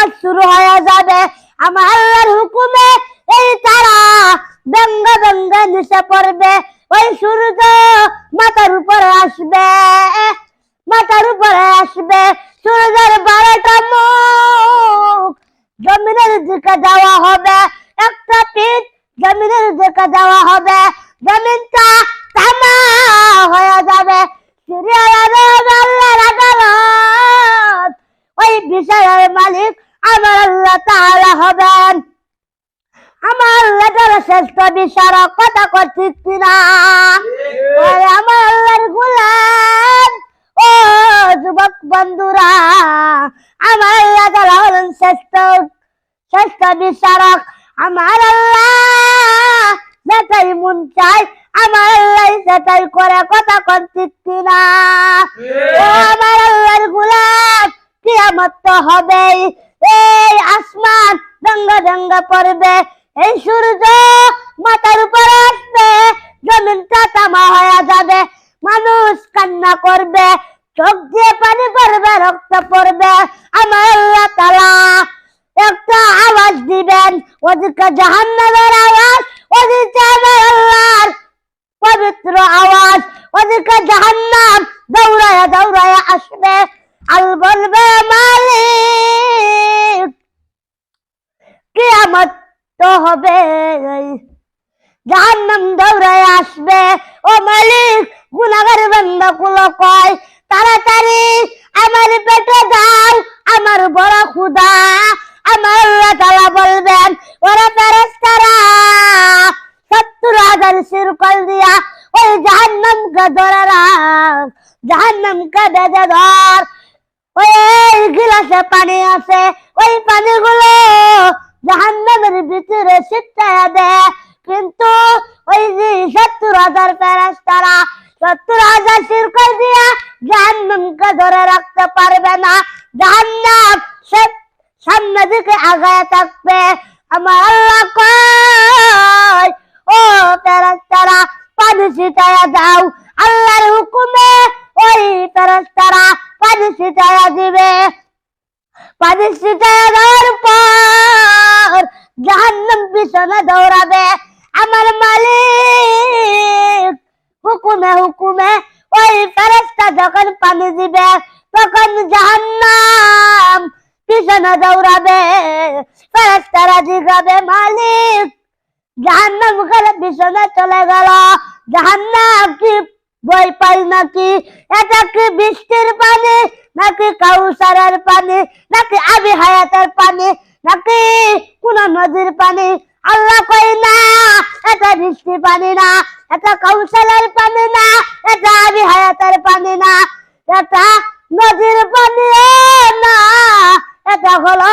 কিয়ামত শুরু হয়ে যাবে। আমার আল্লাহর হুকুমে এই তারা ব্যঙ্গ ব্যঙ্গ নিচে পড়বে। ওই সূর্য মাথার উপরে আসবে, মাথার উপরে আসবে। সূর্যের বারোটা মুখ জমিনের দিকে দেওয়া হবে। একটা পিঠ জমিনের দিকে দেওয়া হবে। জমিনটা তামা হয়ে যাবে। সিরিয়াল আল্লাহর আদালত। ওই বিষয়ের মালিক আমার আল্লাহ তাআলা হবেন। আমার আল্লাহ তাআলা শ্রেষ্ঠ বিচারক কথা করছিস কিনা? আমার আল্লাহর গুলাম। ও যুবক বন্ধুরা, আমার আল্লাহ তাআলা হলেন শ্রেষ্ঠ শ্রেষ্ঠ বিচারক। আমার আল্লাহ যেটাই মন চায়, আমার আল্লাহ সেটাই করে কথা করছিস কিনা? ও আমার আল্লাহর গুলাম, কিয়ামত তো পড়বে এই সূর্য মাথার উপর আসবে, জমিনটা তামা হয়ে যাবে। মানুষ কান্না করবে, চোখ দিয়ে পানি পড়বে, রক্ত পড়বে। আমার আল্লাহ তালা একটা আওয়াজ দিবেন, ওদিকে আওয়াজ, ওদিকে আমার আল্লাহর পবিত্র আওয়াজ, ওদিকে জাহান্নাম দৌড়ায়া দৌড়ায়া আসবে। আল বলবে মালিক কিয়ামত তো হবে। জাহান্নাম দৌড়ায় আসবে। ও মালিক গুনাগার বান্দা গুলো কয়, তাড়াতাড়ি আমার পেটে দাও আমার বড় ক্ষুদা আমার তাআলা বলবেন, ওরা ফেরেশতারা, সত্তর হাজার শিরকল দিয়া ওই জাহান্নামকে ধরে রাখ। জাহান্নামকে বেঁধে ধর। ওই গিলাসে পানি আছে, ওই পানিগুলো জাহান্নামের ভিতরে ছিটাইয়া দে কিন্তু ওই যে সত্তর হাজার ফেরেশতারা, সত্তর হাজার শিরকল দিয়া জাহান্নামকে ধরে রাখতে পারবে না। জাহান্নাম সামনে দিকে আগায় থাকবে। আমার আল্লাহ কয়, ও ফেরেশতারা, পানি ছিটাইয়া দাও আল্লাহর হুকুমে ওই ফেরেশতারা পানি ছিটাইয়া দিবে। পানি ছিটাইয়া দেওয়ার জাহান্নাম দৌড়াবে। আমার মালিক হুকুমে হুকুমে ওই ফেরেশতা যখন পানি দিবে, তখন জাহান্নাম পিছনে দৌড়াবে। ফেরেশতারা জিগাবে মালিক জাহান্নাম পিছনে চলে গেল। জাহান্নাম কি বই পাই নাকি? এটা কি বৃষ্টির পানি, নাকি কাউসারের পানি, নাকি আবি হায়াতের পানি, নাকি কোন নদীর পানি? আল্লাহ কই না, এটা বৃষ্টি পানি না, এটা কৌশলের পানি না, এটা আবি হায়াতের পানি না, এটা নদীর পানি না, এটা হলো